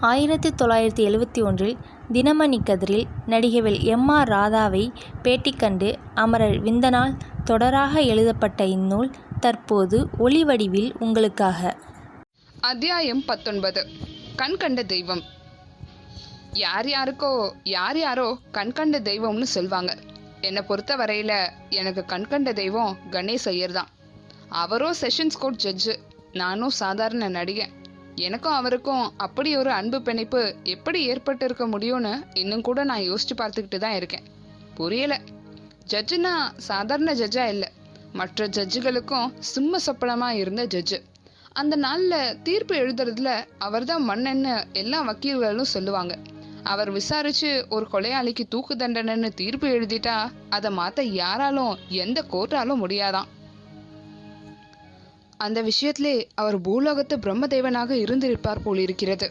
ஆயிரத்தி தொள்ளாயிரத்தி எழுவத்தி ஒன்றில் தினமணி கதிரில் நடிகவேள் எம். ஆர். ராதாவை பேட்டி கண்டு அமரர் விந்தனால் தொடராக எழுதப்பட்ட இந்நூல் தற்போது ஒளி வடிவில் உங்களுக்காக. அத்தியாயம் பத்தொன்பது கண் கண்ட தெய்வம் யார் யாருக்கோ யார் யாரோ கண் கண்ட தெய்வம்னு சொல்வாங்க என்னை பொறுத்த வரையில எனக்கு கண் கண்ட தெய்வம் கணேஷ் ஐயர் தான் அவரோ செஷன்ஸ் கோர்ட் ஜட்ஜு நானும் சாதாரண நடிகன் எனக்கும் அவருக்கும் அப்படி ஒரு அன்பு பிணைப்பு எப்படி ஏற்பட்டு இருக்க முடியும்னு இன்னும் கூட நான் யோசிச்சு பார்த்துக்கிட்டு தான் இருக்கேன். புரியல. ஜட்ஜுனா சாதாரண ஜட்ஜா இல்லை. மற்ற ஜட்ஜுகளுக்கும் சிம்ம சொப்பனமா இருந்த ஜட்ஜு. அந்த நாளில் தீர்ப்பு எழுதுறதுல அவர்தான் மண்ணென்னு எல்லா வக்கீல்களும் சொல்லுவாங்க. அவர் விசாரிச்சு ஒரு கொலையாளிக்கு தூக்கு தண்டனைன்னு தீர்ப்பு எழுதிட்டா அதை மாற்ற யாராலும் எந்த கோர்ட்டாலும் முடியாதாம் அந்த விஷயத்திலே அவர் பூலோகத்து பிரம்மதேவனாக இருந்திருப்பார் போலிருக்கிறது.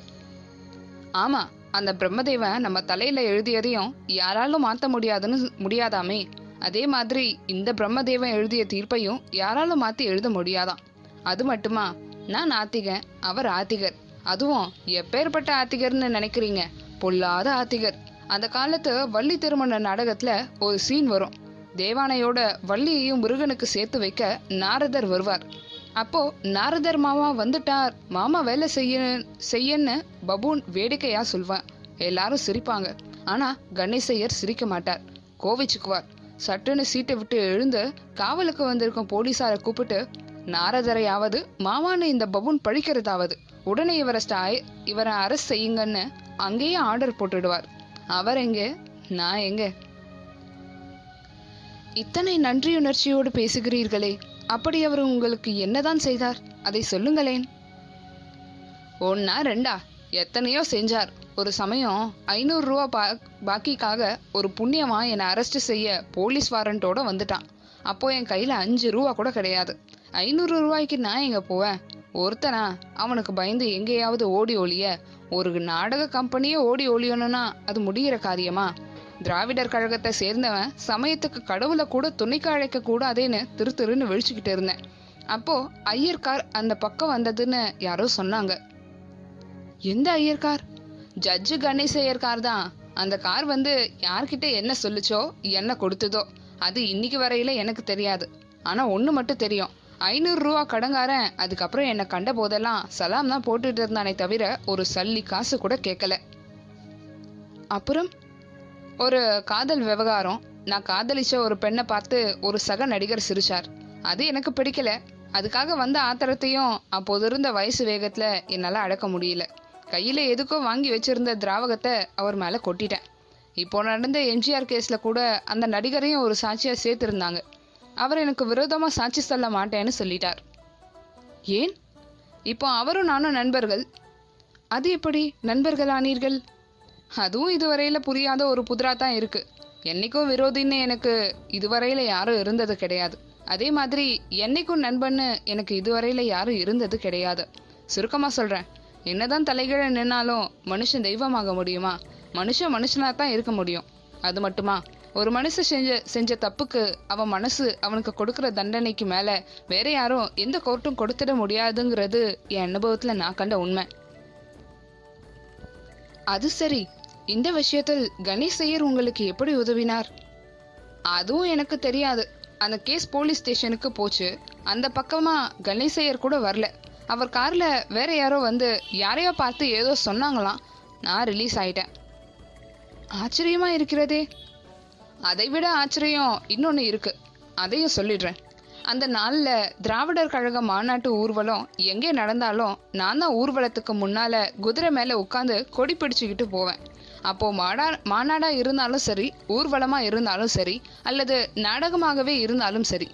ஆமா அந்த பிரம்மதேவன் நம்ம தலையில எழுதியதையும் யாராலும் மாற்ற முடியாதுன்னு முடியாதாமே. அதே மாதிரி இந்த பிரம்மதேவன் எழுதிய தீர்ப்பையும் யாராலும் மாத்தி எழுத முடியாதாம் அது மட்டுமா? நான் ஆத்திகன் அவர் ஆத்திகர். அதுவும் எப்பேற்பட்ட ஆத்திகர்னு நினைக்கிறீங்க? பொல்லாத ஆத்திகர். அந்த காலத்து வள்ளி திருமண நாடகத்துல ஒரு சீன் வரும். தேவானையோட வள்ளியையும் முருகனுக்கு சேர்த்து வைக்க நாரதர் வருவார். அப்போ நாரதர் மாமா வந்துட்டார். மாமா வேலை செய்ய செய்யன்னு பபூன் வேடிக்கையா சொல்வான் எல்லாரும் சிரிப்பாங்க. ஆனா கணேசையர் சிரிக்க மாட்டார். கோவிச்சுக்குவார். சட்டுன்னு சீட்டை விட்டு எழுந்து காவலுக்கு வந்திருக்கும் போலீசாரை கூப்பிட்டு நாரதரையாவது மாமான்னு இந்த பபூன் பழிக்கிறதாவது. உடனே இவரை ஸ்டாய் இவரை அரெஸ்ட் செய்யுங்கன்னு அங்கேயே ஆர்டர் போட்டுடுவார். அவர் எங்க? நான் எங்க? இத்தனை நன்றியுணர்ச்சியோடு பேசுகிறீர்களே. அப்படி அவர் உங்களுக்கு என்னதான் செய்தார்? அதை சொல்லுங்களேன். ஒன்னா ரெண்டா? எத்தனையோ செஞ்சார். ஒரு சமயம் ஐநூறு ரூபா பா பாக்கிக்காக ஒரு புண்ணியமா என்னை அரெஸ்ட் செய்ய போலீஸ் வாரண்டோட வந்துட்டான். அப்போ என் கையில் அஞ்சு ரூபா கூட கிடையாது. ஐநூறு ரூபாய்க்கு நான் எங்கே போவேன்? ஒருத்தனா அவனுக்கு பயந்து எங்கேயாவது ஓடி ஒளிய ஒரு நாடக கம்பெனியே ஓடி ஒழியணும்னா அது முடிகிற காரியமா? திராவிடர் கழகத்தை சேர்ந்தவன் சமயத்துக்கு கடவுளை கூட துணைக்கு அழைக்க கூடாதேன்னு திரு திருன்னு விழிச்சுக்கிட்டு இருந்தேன். அப்போ ஐயர்கார் அந்த பக்கம் வந்ததுன்னு யாரோ சொன்னாங்க. எந்த ஐயர்கார்? ஜட்ஜு கணேச ஐயர்கார் தான். அந்த கார் வந்து யார்கிட்ட என்ன சொல்லுச்சோ என்ன கொடுத்ததோ அது இன்னைக்கு வரையில எனக்கு தெரியாது. ஆனா ஒண்ணு மட்டும் தெரியும். ஐநூறு ரூபா கடங்காரன் அதுக்கப்புறம் என்னை கண்ட போதெல்லாம் சலாம் தான் போட்டுட்டு இருந்தானே தவிர ஒரு சல்லி காசு கூட கேட்கல. அப்புறம்? ஒரு காதல் விவகாரம். நான் காதலிச்ச ஒரு பெண்ணை பார்த்து ஒரு சக நடிகர் சிரிச்சார். அது எனக்கு பிடிக்கல. அதுக்காக வந்த ஆத்திரத்தையும் அப்போது இருந்த வயசு வேகத்துல என்னால் அடக்க முடியல. கையில எதுக்கோ வாங்கி வச்சிருந்த திராவகத்தை அவர் மேல கொட்டிட்டேன். இப்போ நடந்த எம்ஜிஆர் கேஸ்ல கூட அந்த நடிகரையும் ஒரு சாட்சியா சேர்த்திருந்தாங்க. அவர் எனக்கு விரோதமா சாட்சி சொல்ல மாட்டேன்னு சொல்லிட்டார். ஏன்? இப்போ அவரும் நானும் நண்பர்கள். அது எப்படி? நண்பர்களானீர்கள்? அதுவும் இதுவரையில் புரியாத ஒரு புதிரா தான் இருக்கு. என்னைக்கும் விரோதின்னு எனக்கு இதுவரையில் யாரும் இருந்தது கிடையாது. அதே மாதிரி என்னைக்கும் நண்பன்னு எனக்கு இதுவரையில் யாரும் இருந்தது கிடையாது. சுருக்கமாக சொல்கிறேன் என்னதான் தலைகீழ நின்னாலும் மனுஷன் தெய்வமாக முடியுமா? மனுஷன் மனுஷனாக தான் இருக்க முடியும். அது மட்டுமா? ஒரு மனுஷன் செஞ்ச செஞ்ச தப்புக்கு அவன் மனசு அவனுக்கு கொடுக்குற தண்டனைக்கு மேலே வேற யாரும் எந்த கோர்ட்டும் கொடுத்துட முடியாதுங்கிறது என் அனுபவத்தில் நான் கண்ட உண்மை. அது சரி. இந்த விஷயத்தில் கணேஷ் ஐயர் உங்களுக்கு எப்படி உதவினார்? அதுவும் எனக்கு தெரியாது. அந்த கேஸ் போலீஸ் ஸ்டேஷனுக்கு போச்சு. அந்த பக்கமா கணேஷ் ஐயர் கூட வரல. அவர் கார்ல வேற யாரோ வந்து யாரையோ பார்த்து ஏதோ சொன்னாங்களாம். நான் ரிலீஸ் ஆயிட்டேன். ஆச்சரியமா இருக்கிறதே. அதை விட ஆச்சரியம் இன்னொன்று இருக்கு. அதையும் சொல்லிடுறேன். அந்த நாளில் திராவிடர் கழக மாநாட்டு ஊர்வலம் எங்கே நடந்தாலும் நான் தான் ஊர்வலத்துக்கு முன்னால குதிரை மேலே உட்காந்து கொடி பிடிச்சிக்கிட்டு போவேன். அப்போது மாடா மாநாடாக இருந்தாலும் சரி ஊர்வலமாக இருந்தாலும் சரி அல்லது நாடகமாகவே இருந்தாலும் சரி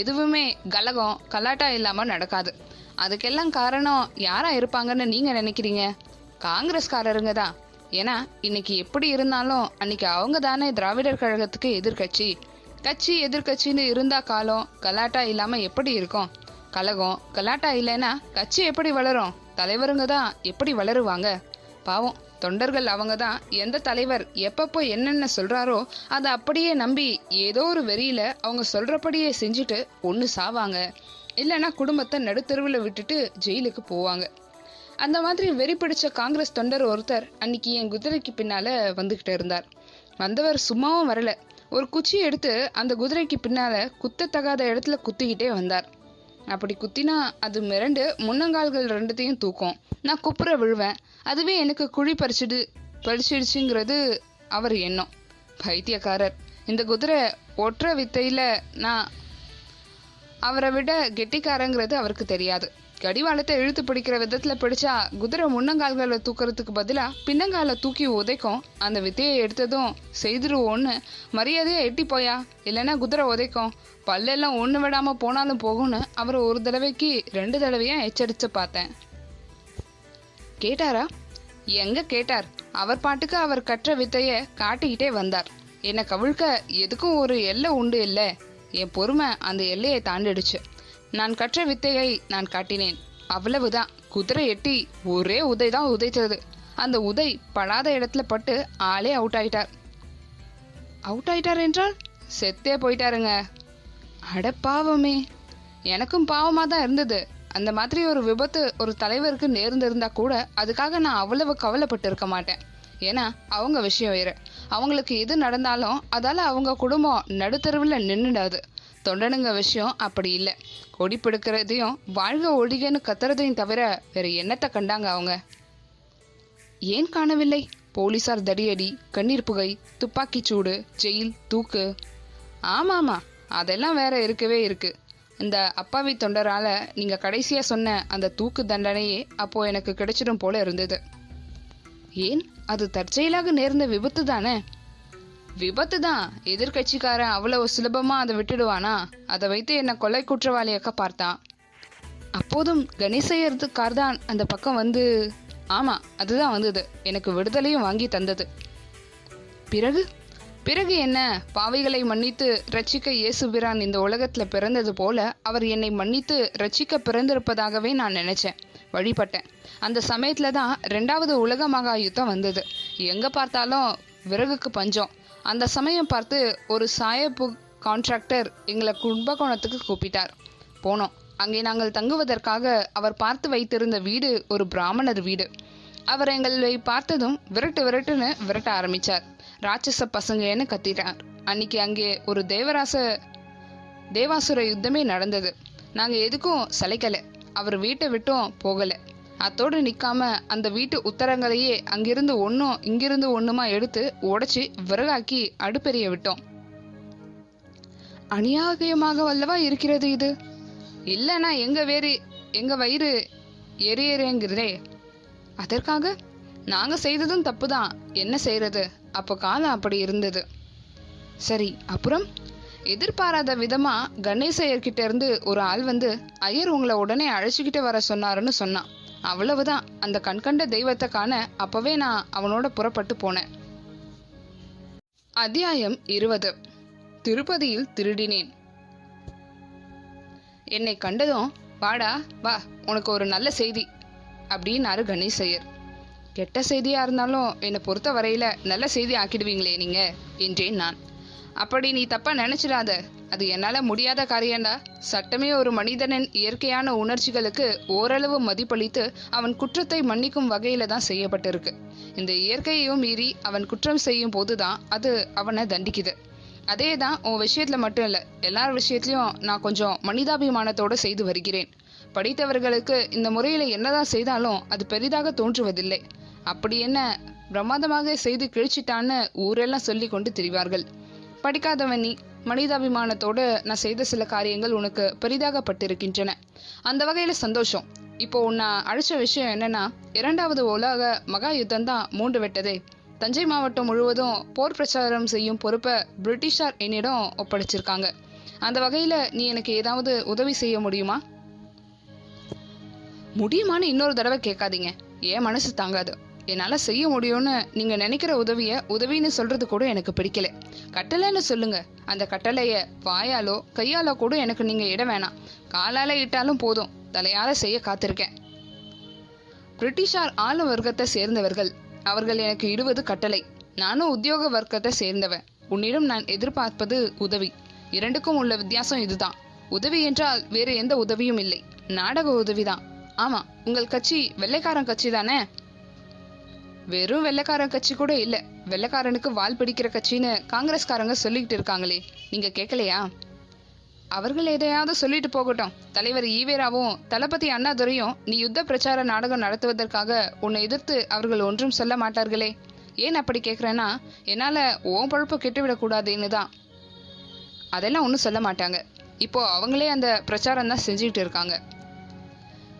எதுவுமே கலகம் கலாட்டா இல்லாமல் நடக்காது. அதுக்கெல்லாம் காரணம் யாராக இருப்பாங்கன்னு நீங்கள் நினைக்கிறீங்க? காங்கிரஸ்காரருங்க தான். ஏன்னா இன்னைக்கு எப்படி இருந்தாலும் அன்னைக்கு அவங்க தானே திராவிடர் கழகத்துக்கு எதிர்க்கட்சி. கட்சி எதிர்க்கட்சின்னு இருந்தா காலம் கலாட்டா இல்லாமல் எப்படி இருக்கும்? கலகம் கலாட்டா இல்லைன்னா கட்சி எப்படி வளரும்? தலைவருங்க தான் எப்படி வளருவாங்க? பாவம். தொண்டர்கள் அவங்க தான் எந்த தலைவர் எப்பப்போ என்னென்ன சொல்றாரோ அதை அப்படியே நம்பி ஏதோ ஒரு வெறியில அவங்க சொல்றபடியே செஞ்சுட்டு ஒன்று சாவாங்க. இல்லைன்னா குடும்பத்தை நடுத்தெருவில் விட்டுட்டு ஜெயிலுக்கு போவாங்க. அந்த மாதிரி வெறி பிடிச்ச காங்கிரஸ் தொண்டர் ஒருத்தர் அன்னைக்கு என் குதிரைக்கு பின்னால வந்துகிட்டு இருந்தார். வந்தவர் சும்மாவும் வரல. ஒரு குச்சி எடுத்து அந்த குதிரைக்கு பின்னால குத்தத்தகாத இடத்துல குத்திக்கிட்டே வந்தார். அப்படி குத்தினா அது மிரண்டு முன்னங்கால்கள் ரெண்டுத்தையும் தூக்கும். நான் குப்புற விழுவேன். அதுவே எனக்கு குழி பறிச்சிடு பறிச்சிடுச்சுங்கிறது அவர் எண்ணம். பைத்தியக்காரர். இந்த குதிரை ஒற்ற வித்தையில் நான் அவரை விட கெட்டிக்காரங்கிறது அவருக்கு தெரியாது. கடிவாளத்தை இழுத்து பிடிக்கிற விதத்துல பிடிச்சா குதிரை முன்னங்கால்களை தூக்குறதுக்கு பதிலா பின்னங்கால தூக்கி உதைக்கும். அந்த வித்தையை எடுத்ததும் செய்திருவோன்னு மரியாதையா எட்டி போயா? இல்லைன்னா குதிரை உதைக்கும். பல்லெல்லாம் ஒன்று விடாம போனாலும் போகும்னு அவரை ஒரு தடவைக்கு ரெண்டு தடவையா எச்சரித்து பார்த்தேன். கேட்டாரா? எங்க கேட்டார்? அவர் பாட்டுக்கு அவர் கற்ற வித்தைய காட்டிக்கிட்டே வந்தார். என்னை கவிழ்க்க எதுக்கும் ஒரு எல்லை உண்டு இல்லை. என் பொறுமை அந்த எல்லையை தாண்டிடுச்சு. நான் கற்ற வித்தையை நான் காட்டினேன். அவ்வளவுதான். குதிரை எட்டி ஒரே உதை தான் உதைத்தது. அந்த உதை படாத இடத்துல பட்டு ஆளே அவுட் ஆயிட்டார். அவுட் ஆயிட்டார் என்றால் செத்தே போயிட்டாருங்க. அட பாவமே. எனக்கும் பாவமாக தான் இருந்தது. அந்த மாதிரி ஒரு விபத்து ஒரு தலைவருக்கு நேர்ந்திருந்தா கூட அதுக்காக நான் அவ்வளவு கவலைப்பட்டு இருக்க மாட்டேன். ஏன்னா அவங்க விஷயம் வேறு. அவங்களுக்கு எது நடந்தாலும் அதால் அவங்க குடும்பம் நடுத்தருவில் நின்றுடாது தொண்டனுங்க விஷயம் அப்படி இல்லை. கொடி பிடிக்கிறதையும் வாழ்க ஒழிகன்னு கத்துறதையும் தவிர வேற என்னத்தை கண்டாங்க அவங்க? ஏன் காணவில்லை? போலீசார் தடியடி கண்ணீர் புகை துப்பாக்கி சூடு ஜெயில் தூக்கு. ஆமாமா அதெல்லாம் வேற இருக்கவே இருக்கு. இந்த அப்பாவி தொண்டரால நீங்க கடைசியா சொன்ன அந்த தூக்கு தண்டனையே அப்போ எனக்கு கிடைச்சிடும் போல இருந்தது. ஏன்? அது தற்செயலாக நேர்ந்த விபத்து தானே விபத்து தான் எதிர்கட்சிக்காரன் அவ்வளவு சுலபமா அதை விட்டுடுவானா? அதை வைத்து என்ன கொலை குற்றவாளியாக்க பார்த்தான். அப்போதும் கணேசையர்து கார் தான் அந்த பக்கம் வந்து ஆமா அதுதான் வந்தது. எனக்கு விடுதலையும் வாங்கி தந்தது. பிறகு? பிறகு என்ன? பாவிகளை மன்னித்து ரட்சிக்க இயேசுபிரான் இந்த உலகத்துல பிறந்தது போல அவர் என்னை மன்னித்து ரட்சிக்க பிறந்திருப்பதாகவே நான் நினைச்சேன். வழிபட்டேன். அந்த சமயத்துல தான் ரெண்டாவது உலக மகா யுத்தம் வந்தது. எங்க பார்த்தாலும் விறகுக்கு பஞ்சம். அந்த சமயம் பார்த்து ஒரு சாயப்பு கான்ட்ராக்டர் எங்களை கும்பகோணத்துக்கு கூப்பிட்டார். போனோம். அங்கே நாங்கள் தங்குவதற்காக அவர் பார்த்து வைத்திருந்த வீடு ஒரு பிராமணர் வீடு. அவர் எங்களை பார்த்ததும் விரட்டு விரட்டுன்னு விரட்ட ஆரம்பிச்சார். ராட்சச பசங்கன்னு கத்திட்டார். அன்னைக்கு அங்கே ஒரு தேவராச தேவாசுர யுத்தமே நடந்தது. நாங்கள் எதுக்கும் சளைக்கலை. அவர் வீட்டை விட்டும் போகலை. அத்தோடு நிற்காம அந்த வீட்டு உத்தரங்களையே அங்கிருந்து ஒன்றும் இங்கிருந்து ஒன்றுமா எடுத்து உடைச்சி விறகாக்கி அடுப்பெரிய விட்டோம். அநியாயமாக வல்லவா இருக்கிறது இது? இல்லைன்னா எங்க வேறு எங்க வயிறு எரியறேங்கிறதே? அதற்காக நாங்க செய்ததும் தப்புதான் என்ன செய்யறது அப்போ காலம் அப்படி இருந்தது. சரி அப்புறம்? எதிர்பாராத விதமா கணேசையர்கிட்ட இருந்து ஒரு ஆள் வந்து ஐயர் உங்களை உடனே அழைச்சிக்கிட்டு வர சொன்னாருன்னு சொன்னான். அவ்வளவுதான். அந்த கண்கண்ட தெய்வத்தை காண அப்பவே நான் அவனோட புறப்பட்டு போனேன். அத்தியாயம் இருபது. திருப்பதியில் திருடினேன். என்னை கண்டதும் வாடா வா உனக்கு ஒரு நல்ல செய்தி அப்படின்னாரு கணேசையர். கெட்ட செய்தியா இருந்தாலும் என்னை பொறுத்த வரையில நல்ல செய்தி ஆக்கிடுவீங்களே நீங்க என்றேன் நான். அப்படி நீ தப்பா நினைச்சிடாத. அது என்னால முடியாத காரியம்டா. சட்டமே ஒரு மனிதனின் இயற்கையான உணர்ச்சிகளுக்கு ஓரளவு மதிப்பளித்து அவன் குற்றத்தை மன்னிக்கும் வகையில தான் செய்யப்பட்டிருக்கு. இந்த இயற்கையையும் மீறி அவன் குற்றம் செய்யும் போதுதான் அது அவனை தண்டிக்குது. அதே தான் உன் விஷயத்துல மட்டும் இல்ல எல்லார் விஷயத்திலயும் நான் கொஞ்சம் மனிதாபிமானத்தோட செய்து வருகிறேன். படித்தவர்களுக்கு இந்த முறையில என்னதான் செய்தாலும் அது பெரிதாக தோன்றுவதில்லை. அப்படி என்ன பிரமாதமாக செய்து கிழிச்சிட்டான்னு ஊரெல்லாம் சொல்லி கொண்டு திரிவார்கள். படிக்காதவன் நீ. மனிதாபிமானத்தோடு நான் செய்த சில காரியங்கள் உனக்கு பெரிதாகப்பட்டிருக்கின்றன. அந்த வகையில் சந்தோஷம். இப்போ உன்னை அழைச்ச விஷயம் என்னன்னா இரண்டாவது உலக மகா யுத்தம் தான் மூண்டு விட்டதே. தஞ்சை மாவட்டம் முழுவதும் போர் பிரச்சாரம் செய்யும் பொறுப்பை பிரிட்டிஷார் என்னிடம் ஒப்படைச்சிருக்காங்க. அந்த வகையில் நீ எனக்கு ஏதாவது உதவி செய்ய முடியுமா? முடியுமான்னு இன்னொரு தடவை கேட்காதீங்க. என் மனசு தாங்காது. என்னால் செய்ய முடியும்னு நீங்கள் நினைக்கிற உதவியை உதவின்னு சொல்கிறது கூட எனக்கு பிடிக்கல. கட்டளைன்னு சொல்லுங்க. அந்த கட்டளையை வாயாலோ கையாலோ கூட எனக்கு நீங்கள் இட வேணாம். காலால் இட்டாலும் போதும். தலையால் செய்ய காத்திருக்கேன். பிரிட்டிஷார் ஆளும் வர்க்கத்தை சேர்ந்தவர்கள். அவர்கள் எனக்கு இடுவது கட்டளை. நானும் உத்தியோக வர்க்கத்தை சேர்ந்தவன். உன்னிடம் நான் எதிர்பார்ப்பது உதவி. இரண்டுக்கும் உள்ள வித்தியாசம் இதுதான். உதவி என்றால் வேறு எந்த உதவியும் இல்லை. நாடக உதவிதான். ஆமா உங்கள் கட்சி வெள்ளைக்காரன் கட்சி தானே? வெறும் வெள்ளைக்காரன் கட்சி கூட இல்ல. வெள்ளைக்காரனுக்கு வால் பிடிக்கிற கட்சின்னு காங்கிரஸ்காரங்க சொல்லிக்கிட்டு இருக்காங்களே. நீங்க கேட்கலையா அவர்கள் எதையாவது சொல்லிட்டு போகட்டும். தலைவர் ஈவேராவும் தளபதி அண்ணாதுரையும் நீ யுத்த பிரச்சார நாடகம் நடத்துவதற்காக உன்னை எதிர்த்து அவர்கள் ஒன்றும் சொல்ல மாட்டார்களே. ஏன் அப்படி கேட்குறேன்னா என்னால் ஓம் பழப்பு கெட்டுவிடக்கூடாதுன்னு தான். அதெல்லாம் ஒன்றும் சொல்ல மாட்டாங்க. இப்போ அவங்களே அந்த பிரச்சாரம் தான் செஞ்சுக்கிட்டு இருக்காங்க.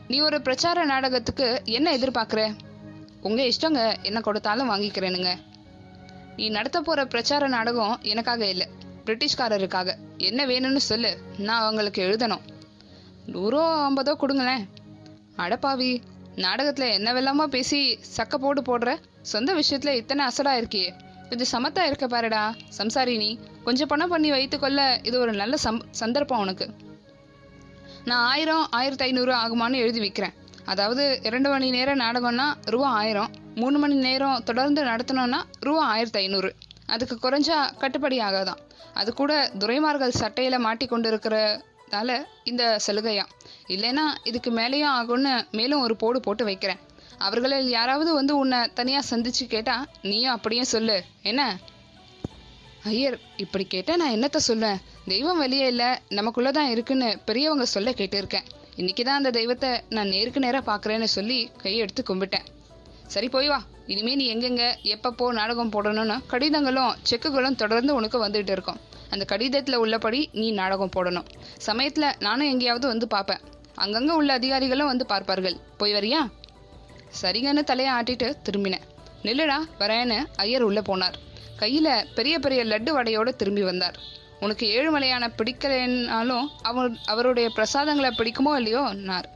நீ ஒரு பிரச்சார நாடகத்துக்கு என்ன எதிர்பார்க்குற? உங்க இஷ்டங்க என்ன கொடுத்தாலும் வாங்கிக்கிறேனுங்க. நீ நடத்த போற பிரச்சார நாடகம் எனக்காக இல்லை பிரிட்டிஷ்காரருக்காக. என்ன வேணும்னு சொல்லு நான் அவங்களுக்கு எழுதணும். நூறோ ஐம்பதோ கொடுங்களேன். அடப்பாவி நாடகத்துல என்னவெல்லாமோ பேசி சக்க போடு போடுற? சொந்த விஷயத்துல இத்தனை அசடா இருக்கியே. கொஞ்சம் சமத்தா இருக்க பாருடா சம்சாரி நீ கொஞ்சம் பணம் பண்ணி வைத்துக்கொள்ள இது ஒரு நல்ல சம் சந்தர்ப்பம் உனக்கு. நான் ஆயிரம் ஆயிரத்தி ஐநூறு ஆகுமான்னு எழுதி வைக்கிறேன். அதாவது இரண்டு மணி நேரம் நாடகம்னா ரூபா ஆயிரம் மூணு மணி நேரம் தொடர்ந்து நடத்தணும்னா ரூபா ஆயிரத்தி ஐநூறு. அதுக்கு குறைஞ்சா கட்டுப்படி ஆகாதான். அது கூட துரைமார்கள் சட்டையில் மாட்டி கொண்டு இருக்கிறதால இந்த சலுகையா. இல்லைன்னா இதுக்கு மேலேயும் ஆகும்னு மேலும் ஒரு போடு போட்டு வைக்கிறேன். அவர்களில் யாராவது வந்து உன்னை தனியாக சந்திச்சு கேட்டா நீயும் அப்படியே சொல்லு. என்ன? ஐயர் இப்படி கேட்டால் நான் என்னத்த சொல்லுவேன் தெய்வம் வெளியே இல்லை நமக்குள்ளே தான் இருக்குன்னு பெரியவங்க சொல்ல கேட்டிருக்கேன். இன்னைக்கு தான் அந்த தெய்வத்தை நான் நேருக்கு நேராக பார்க்குறேன்னு சொல்லி கையெடுத்து கும்பிட்டேன். சரி போய் வா. இனிமே நீ எங்கெங்க எப்பப்போ நாடகம் போடணும்னு கடிதங்களும் செக்குகளும் தொடர்ந்து உனக்கு வந்துகிட்டு இருக்கும். அந்த கடிதத்தில் உள்ளபடி நீ நாடகம் போடணும். சமயத்தில் நானும் எங்கேயாவது வந்து பார்ப்பேன். அங்கங்கே உள்ள அதிகாரிகளும் வந்து பார்ப்பார்கள். போய் வரியா? சரிங்கன்னு தலையை ஆட்டிட்டு திரும்பினேன். நில்லுடா வரேன்னு ஐயர் உள்ளே போனார். கையில் பெரிய பெரிய லட்டு வடையோடு திரும்பி வந்தார். உனக்கு ஏழுமலையான பிடிக்கலைன்னாலும் அவர் அவருடைய பிரசாதங்களை பிடிக்குமோ இல்லையோ நார்.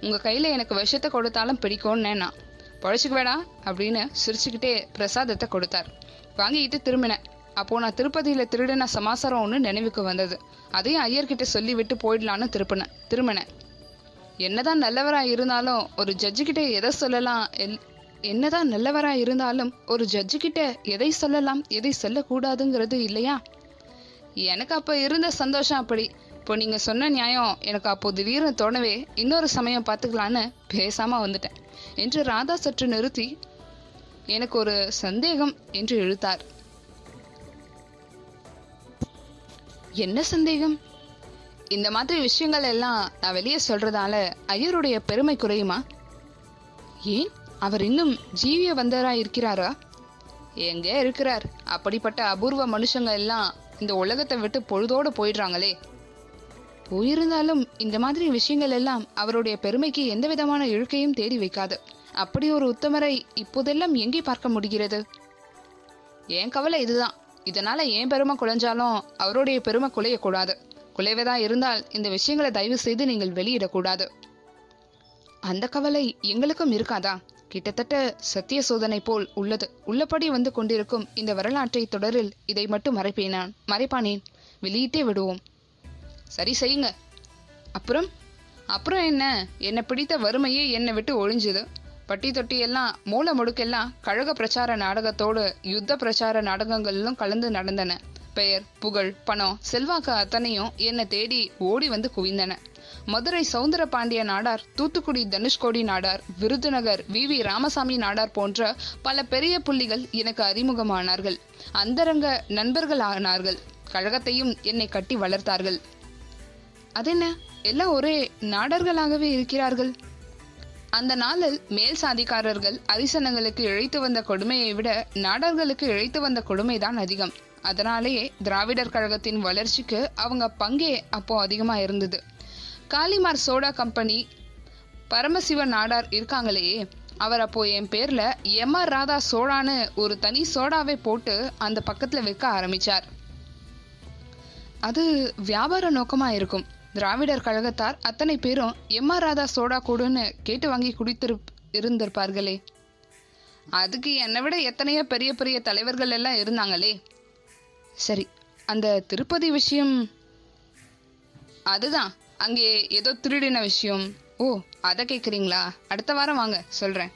உங்கள் கையில் எனக்கு விஷத்தை கொடுத்தாலும் பிடிக்கும்னு நான். வேணாம் அப்படின்னு சிரிச்சுக்கிட்டே பிரசாதத்தை கொடுத்தார். வாங்கிக்கிட்டு திரும்பினேன் அப்போ நான் திருப்பதியில் திருடின சமாசாரம் ஒன்று நினைவுக்கு வந்தது. அதையும் ஐயர்கிட்ட சொல்லி விட்டு போயிடலான்னு திருப்பினேன் திரும்பினேன் என்னதான் நல்லவராக இருந்தாலும் ஒரு ஜட்ஜுக்கிட்ட எதை சொல்லலாம் எல்- என்னதான் நல்லவராக இருந்தாலும் ஒரு ஜட்ஜுக்கிட்ட எதை சொல்லலாம் எதை சொல்லக்கூடாதுங்கிறது இல்லையா? எனக்கு அப்போ இருந்த சந்தோஷம் அப்படி. இப்போ நீங்கள் சொன்ன நியாயம் எனக்கு அப்போ திடீர்னு தோணவே இன்னொரு சமயம் பார்த்துக்கலான்னு பேசாமல் வந்துட்டேன் என்று ராதா சற்று நிறுத்தி எனக்கு ஒரு சந்தேகம் என்று இழுத்தார். என்ன சந்தேகம்? இந்த மாதிரி விஷயங்கள் எல்லாம் நான் வெளியே சொல்றதால ஐயருடைய பெருமை குறையுமா? ஏன்? அவர் இன்னும் ஜீவிய வந்தரா இருக்கிறாரா எங்கே இருக்கிறார்? அப்படிப்பட்ட அபூர்வ மனுஷங்க எல்லாம் இந்த உலகத்தை விட்டு பொழுதோடு போயிடுறாங்களே. போயிருந்தாலும் இந்த மாதிரி விஷயங்கள் எல்லாம் அவருடைய பெருமைக்கு எந்த விதமான இழுக்கையும் தேடி வைக்காது. அப்படி ஒரு உத்தமரை இப்போதெல்லாம் எங்கே பார்க்க முடிகிறது? என் கவலை இதுதான். இதனால ஏன் பெருமை குலைஞ்சாலும் அவருடைய பெருமை குலையக்கூடாது. குலைவதா இருந்தால் இந்த விஷயங்களை தயவு செய்து நீங்கள் வெளியிடக்கூடாது. அந்த கவலை எங்களுக்கும் இருக்காதா? கிட்டத்தட்ட சத்திய சோதனை போல் உள்ளது. உள்ளபடி வந்து கொண்டிருக்கும் இந்த வரலாற்றை தொடரில் இதை மட்டும் மறைப்பேனான். மறைப்பானேன். வெளியிட்டே விடுவோம். சரி செய்யுங்க. அப்புறம்? அப்புறம் என்ன? என்னை பிடித்த வறுமையே என்னை விட்டு ஒழிஞ்சுது. பட்டி தொட்டியெல்லாம் மூல முடுக்கெல்லாம் கழக பிரச்சார நாடகத்தோடு யுத்த பிரச்சார நாடகங்களிலும் கலந்து நடந்தன. பெயர் புகழ் பணம் செல்வாக்கு அத்தனையும் என்னை தேடி ஓடி வந்து குவிந்தன. மதுரை சவுந்தர பாண்டிய நாடார் தூத்துக்குடி தனுஷ்கோடி நாடார் விருதுநகர் வி. வி. ராமசாமி நாடார் போன்ற பல பெரிய புள்ளிகள் எனக்கு அறிமுகமானார்கள். அந்தரங்க நண்பர்கள் ஆனார்கள் கழகத்தையும் என்னை கட்டி வளர்த்தார்கள். அதென்ன? எல்லாம் ஒரே நாடர்களாகவே இருக்கிறார்கள். அந்த நாளில் மேல் சாதிக்காரர்கள் அரிசனங்களுக்கு இழைத்து வந்த கொடுமையை விட நாடர்களுக்கு இழைத்து வந்த கொடுமைதான் அதிகம். அதனாலேயே திராவிடர் கழகத்தின் வளர்ச்சிக்கு அவங்க பங்கே அப்போ அதிகமா இருந்தது. காளிமார் சோடா கம்பெனி பரமசிவ நாடார் இருக்காங்களே அவர் அப்போ என் பேர்ல எம் ஆர் ராதா சோடான்னு ஒரு தனி சோடாவை போட்டு அந்த பக்கத்துல விற்க ஆரம்பிச்சார். அது வியாபார நோக்கமா இருக்கும். திராவிடர் கழகத்தார் அத்தனை பேரும் எம் ஆர் ராதா சோடா கொடுன்னு கேட்டு வாங்கி குடித்திரு இருந்திருப்பார்களே. அதுக்கு என்னை விட எத்தனையோ பெரிய பெரிய தலைவர்கள் எல்லாம் இருந்தாங்களே. சரி அந்த திருப்பதி விஷயம் அதுதான். அங்கே ஏதோ திருடின விஷயம். ஓ அதை கேட்குறீங்களா அடுத்த வாரம் வாங்க சொல்கிறேன்